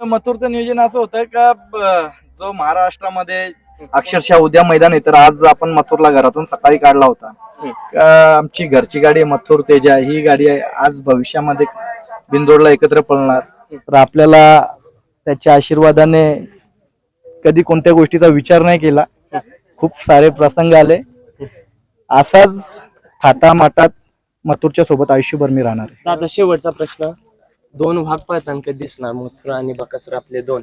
मथुरचं नियोजन असं होतं का जो महाराष्ट्रामध्ये अक्षरशः उद्या मैदान आहे तर आज आपण मथुरला घरातून सकाळी काढला होता. का आमची घरची गाडी आहे मथुर तेजा ही गाडी आहे. आज भविष्यामध्ये बिंदोडला एकत्र पळणार. तर आपल्याला त्याच्या आशीर्वादाने कधी कोणत्या गोष्टीचा विचार नाही केला. खूप सारे प्रसंग आले. असाच थाटामाटात मथुरच्या सोबत आयुष्यभर मी राहणार दादा शेवटचा प्रश्न. दोन भाग पळताना कधी दिसणार मथुरा आणि बकासूर आपले दोन.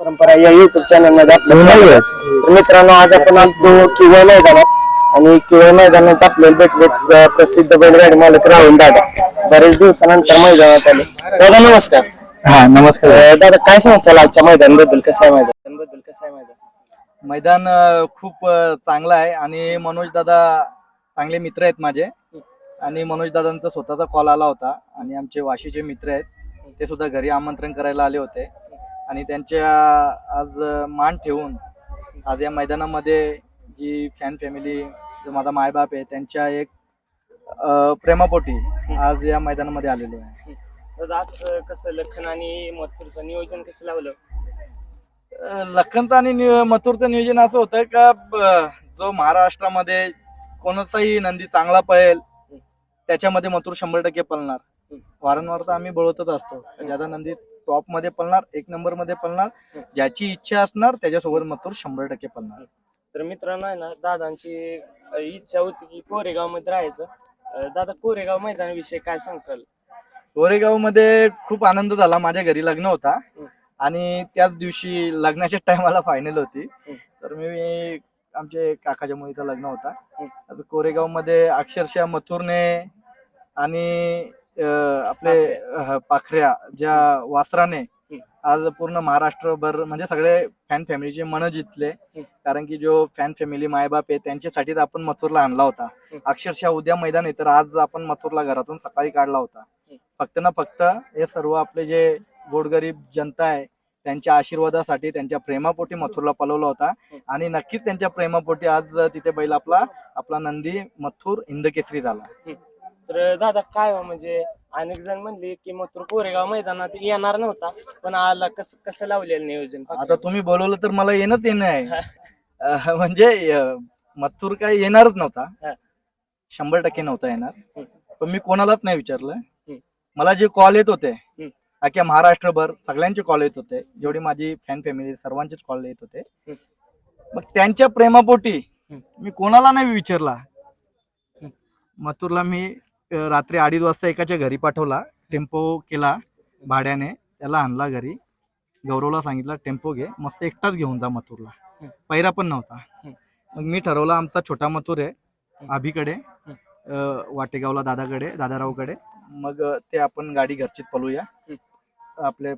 परंपरा या युट्यूब चॅनलमध्ये आपलं दोन स्वागत. आहे. मित्रांनो आज आपण आलतो किवळ मैदानात आणि किवळ मैदानात आपल्याला भेटले अं, प्रसिद्ध बैलगाडी मालक राहुल दादा. बरेच दिवसानंतर मैदानात आले. दादा नमस्कार. हा नमस्कार. अं, दादा काय सांगाल आजच्या मैदानाबद्दल? कसं आहे मैदान? बद्दल कसं आहे मैदान? मैदान अं, खूप अं, चांगलं आहे आणि मनोज दादा चांगले मित्र आहेत माझे. आणि मनोज दादांचा स्वतःचा कॉल आला होता आणि आमचे वाशीचे मित्र आहेत. ते सुद्धा घरी आमंत्रण करायला आले होते. आणि त्यांच्या आज मान ठेवून आज या मैदानामध्ये जी फॅन फॅमिली जो माझा मायबाप आहे त्यांच्या एक प्रेमापोटी आज या मैदानामध्ये आलेलो आहे. आज कसं लखन आणि मथुरचं नियोजन कसं लावलं? लखनचं आणि मथुरचं नियोजन असं होतं का जो महाराष्ट्रामध्ये कोणाचाही नंदी चांगला पळेल त्याच्यामध्ये मथुर शंभर टक्के पळणार. वारंवार तर आम्ही बळवतच असतो. ज्याचा नंदी टॉपमध्ये पळणार एक नंबरमध्ये पळणार ज्याची इच्छा असणार त्याच्यासोबत मथुर शंभर टक्के पळणार. तर मित्रांनो आहे ना दादांची इच्छा होती की कोरेगावमध्ये राहायचं दादा कोरेगाव मैदानाविषयी काय सांगचाल गोरेगावमध्ये खूप आनंद झाला. माझ्या घरी लग्न होता. आणि त्याच दिवशी लग्नाच्या टायमाला फायनल होती. तर मी आमचे काकाच्या मुलीचं लग्न होता. कोरेगावमध्ये अक्षरशः मथुरने आणि आपले पाखऱ्या ज्या वासराने आज पूर्ण महाराष्ट्रभर म्हणजे सगळे फॅन फॅमिलीचे मन जिंकले. कारण की जो फॅन फॅमिली मायबाप आहे त्यांच्यासाठीच आपण मथुरला आणला होता. अक्षरशः उद्या मैदान आहे तर आज आपण मथुरला घरातून सकाळी काढला होता. फक्त ना फक्त हे सर्व आपले जे गोडगरीब जनता आहे त्यांच्या आशीर्वादासाठी त्यांच्या प्रेमापोटी मथुरला पलवला होता. आणि नक्कीच त्यांच्या प्रेमापोटी आज तिथे बैल आपला आपला नंदी मथुर हिंदकेसरी झाला. तर दादा काय हो म्हणजे अनेक जण म्हणले की मथुर कोरेगाव मैदानात येणार नव्हता पण आला कसं कसं लावलेलं नियोजन? आता तुम्ही बोलवलं तर मला येणंच येणं आहे. म्हणजे अं, मथुर काय येणारच हा. नव्हता शंभर टक्के नव्हता येणार. पण मी कोणालाच नाही विचारलं. हम्म. मला जे कॉल येत होते हम्म. अख्ख्या महाराष्ट्रभर सगळ्यांचे कॉल येत होते. जेवढी माझी फॅन फॅमिली सर्वांचेच कॉल येत होते. मग त्यांच्या प्रेमापोटी हम्म. मी कोणाला नाही विचारला. हम्म. मथुरला मी रात्री अडीच वाजता एकाच्या घरी पाठवला टेम्पो केला भाड्याने त्याला आणला घरी. गौरवला सांगितलं टेम्पो घे मस्त एकटाच घेऊन जा मथुरला. पैरा पण नव्हता. मग मी ठरवलं आमचा छोटा मथुर आहे अं, वाटेगावला दादाकडे दादारावकडे. मग ते आपण गाडी घरचीच पळूया आपले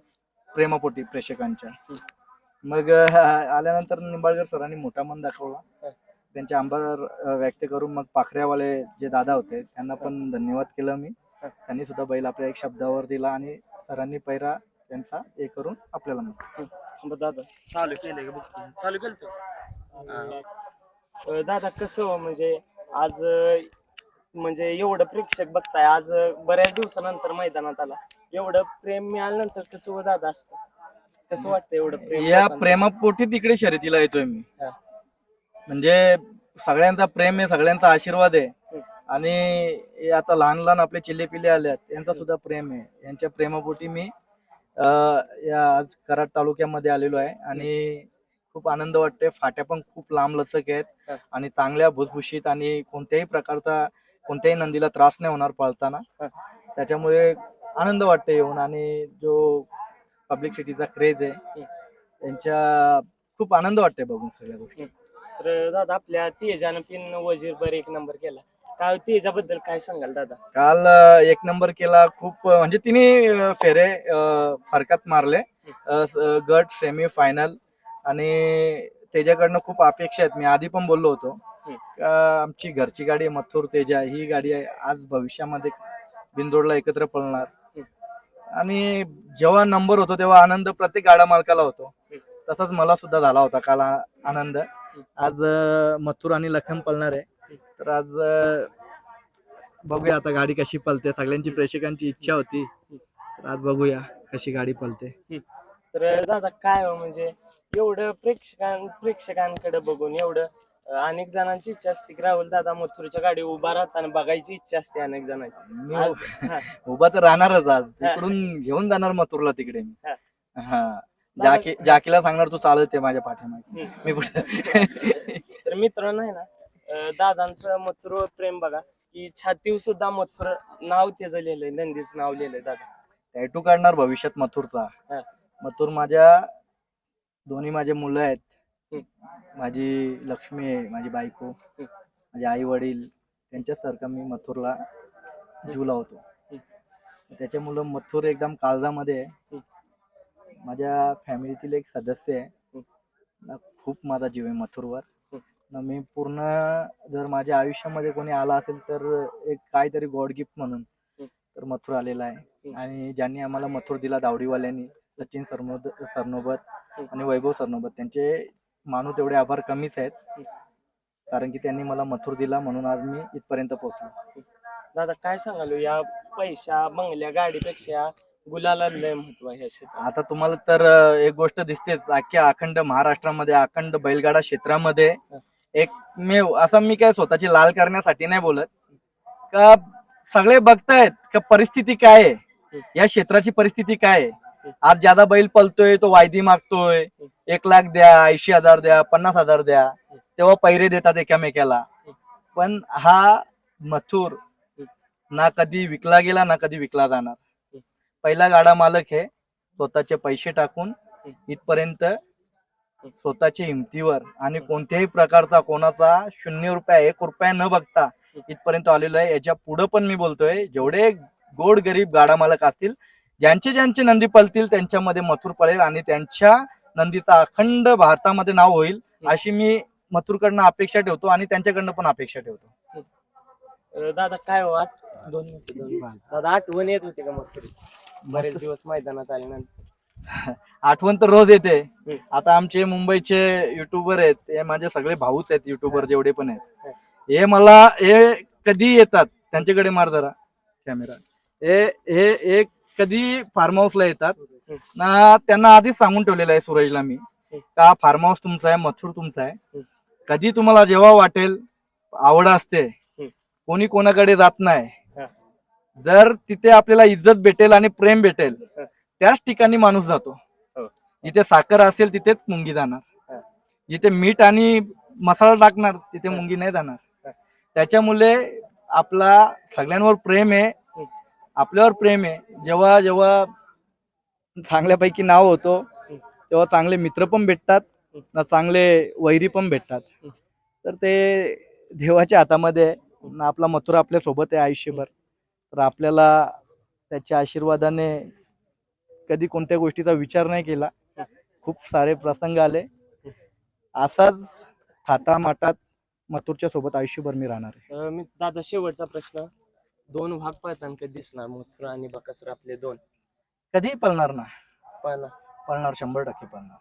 प्रेमापोटी प्रेक्षकांच्या. मग आल्यानंतर निंबाळकर सरांनी मोठा मन दाखवला. त्यांचे आभार व्यक्त करून मग पाखऱ्यावाले जे दादा होते त्यांना पण धन्यवाद केलं मी. त्यांनी सुद्धा बैल आपल्या एक शब्दावर दिला आणि सरांनी पैरा त्यांचा हे करून आपल्याला मग दादा. चालू केलं दादा कसं हो म्हणजे आज म्हणजे एवढं प्रेक्षक बघताय आज बऱ्याच दिवसानंतर मैदानात आला. एवढं प्रेम मिळाल्यानंतर कसं हो दादा असतं? कसं वाटतं एवढं प्रेम? या? प्रेमापोटी तिकडे शर्यतीला येतोय मी. म्हणजे सगळ्यांचा प्रेम आहे सगळ्यांचा आशीर्वाद आहे. आणि हे आता लहान लहान आपले चिल्ले पिल्ले आल्यात यांचा सुद्धा प्रेम आहे. यांच्या प्रेमापोटी मी अं, या आज कराड तालुक्यामध्ये आलेलो आहे. आणि खूप आनंद वाटतोय. फाट्या पण खूप लांब लचक. आहेत. आणि चांगल्या भुसभुशीत आणि कोणत्याही प्रकारचा कोणत्याही नंदीला त्रास नाही होणार पळताना. त्याच्यामुळे आनंद वाटते येऊन. आणि जो पब्लिक सिटीचा क्रेज आहे त्यांच्या खूप आनंद वाटतंय बघून सगळ्या गोष्टी. तर दादा आपल्या तेजानं पिन वजीर बर एक नंबर केला. काय तेजाबद्दल काय सांगाल दादा? काल एक नंबर केला. खूप म्हणजे तिने फेरे फरकात मारले. स- गट सेमी फायनल आणि त्याच्याकडनं खूप अपेक्षा आहेत. मी आधी पण बोललो होतो. का आमची घरची गाडी आहे मथुर तेजा. ही गाडी आहे. आज भविष्यामध्ये बिंदोडला एकत्र पळणार. आणि जेव्हा नंबर होतो तेव्हा आनंद प्रत्येक गाडा मालकाला होतो. तसाच मला सुद्धा झाला होता काल आ- आनंद. आज मथुर आणि लखन पळणार आहे. तर आज बघूया आता गाडी कशी पलते सगळ्यांची प्रेक्षकांची इच्छा होती. तर आज बघूया कशी गाडी पलते तर दादा काय हो म्हणजे एवढं प्रेक्षकां प्रेक्षकांकडे बघून एवढं अनेक जणांची इच्छा असते की राहुल दादा मथुरच्या गाडी उभा राहताना बघायची इच्छा असते अनेक जणांची. आज उभा तर राहणारच आज. इकडून घेऊन जाणार मथुरला तिकडे मी. हा. हा. जाकी जाकीला सांगणार तू चालत आहे माझ्या पाठीमागे. मी कुठे तर मित्रांनो आहे ना अं, दादांचं मथुर प्रेम बघा की छातीव सुद्धा मथुर नाव त्याचं लिहिलंय नंदीच नाव लिहिलंय दादा. टॅटू काढणार भविष्यात मथुरचा. हा. मथुर माझ्या दोन्ही माझे मुलं आहेत. माझी लक्ष्मी आहे माझी बायको. माझे आई वडील त्यांच्यासारखा मी मथुरला जीव लावतो. त्याच्या मुलं मथुर एकदम काळजामध्ये आहे. माझ्या फॅमिलीतील एक सदस्य आहे. ना खूप माझा जीव आहे मथुरवर. ना मी पूर्ण जर माझ्या आयुष्यामध्ये कोणी आला असेल तर एक काहीतरी गॉड गिफ्ट म्हणून तर मथुर आलेला आहे. आणि ज्यांनी आम्हाला मथुर दिला दावडीवाल्यांनी सचिन सरनोद सरनोबत आणि वैभव सरनोबत त्यांचे मानू तेवढे आभार कमीच आहेत. कारण की त्यांनी मला मथुर दिला म्हणून आज मी इथपर्यंत पोहोचलो. दादा काय सांगाल हो, या पैशा बंगल्या गाडीपेक्षा गुलाला लय महत्त्व आहे आता तुम्हाला तर अं, एक गोष्ट दिसतेच अख्ख्या अखंड महाराष्ट्रामध्ये अखंड बैलगाडा क्षेत्रामध्ये एक मी असं मी काय स्वतःची लाल करण्यासाठी नाही बोलत. का सगळे बघतायत का परिस्थिती काय आहे? या क्षेत्राची परिस्थिती काय आहे? आज ज्यादा बैल पलतोय तो वायदी मागतोय. एक लाख द्या ऐंशी हजार द्या पन्नास हजार द्या. तेव्हा पैरे देतात एकामेकाला. पण हा मथुर ना कधी विकला गेला ना कधी विकला जाणार. पहिला गाडा मालक हे स्वतःचे पैसे टाकून इथपर्यंत स्वतःच्या हिमतीवर आणि कोणत्याही प्रकारचा कोणाचा शून्य रुपया एक रुपया न बघता इथपर्यंत आलेलो आहे. याच्यापुढे पण मी बोलतोय जेवढे गोड गरीब गाडा मालक असतील ज्यांचे ज्यांचे नंदी पळतील त्यांच्यामध्ये मथुर पळेल आणि त्यांच्या नंदीचा अखंड भारतामध्ये नाव होईल अशी मी मथुरकडनं अपेक्षा ठेवतो आणि त्यांच्याकडनं पण अपेक्षा ठेवतो. दादा काय हो दोन दादा आठवण येत होती का मथुरी बरेच दिवस मैदानात आल्यानंतर. आठवण तर रोज येते. आता आमचे मुंबईचे युट्यूबर आहेत हे माझे सगळे भाऊच आहेत युट्यूबर जेवढे पण आहेत. हे. मला हे कधी येतात? त्यांच्याकडे मार जरा कॅमेरा हे हे हे कधी फार्म हाऊसला येतात? ना त्यांना आधीच सांगून ठेवलेलं आहे सुरजला मी. का फार्म हाऊस तुमचा आहे मथुर तुमचा आहे. कधी तुम्हाला जेव्हा वाटेल आवड असते कोणी कोणाकडे जात नाही. जर तिथे आपल्याला इज्जत भेटेल आणि प्रेम भेटेल. त्याच ठिकाणी माणूस जातो हो. जिथे साखर असेल तिथेच मुंगी जाणार. जिथे मीठ आणि मसाला टाकणार तिथे मुंगी नाही जाणार. त्याच्यामुळे आपला सगळ्यांवर प्रेम आहे. आपल्यावर प्रेम आहे जेव्हा जेव्हा चांगल्यापैकी नाव होतो तेव्हा चांगले मित्र पण भेटतात ना चांगले वैरी पण भेटतात तर ते देवाच्या हातामध्ये. ना आपला मथुरा आपल्यासोबत आहे आयुष्यभर तर आपल्याला त्याच्या आशीर्वादाने कधी कोणत्या गोष्टीचा विचार नाही केला. खूप सारे प्रसंग आले. असाच थाटामाटात मथुरच्या सोबत आयुष्यभर मी राहणार आहे. अं, मी दादा शेवटचा प्रश्न. दोन भाग पळताना कधी दिसणार? मथुरा आणि बकासूर आपले दोन. कधीही पळणार ना पण पळणार शंभर टक्के पळणार.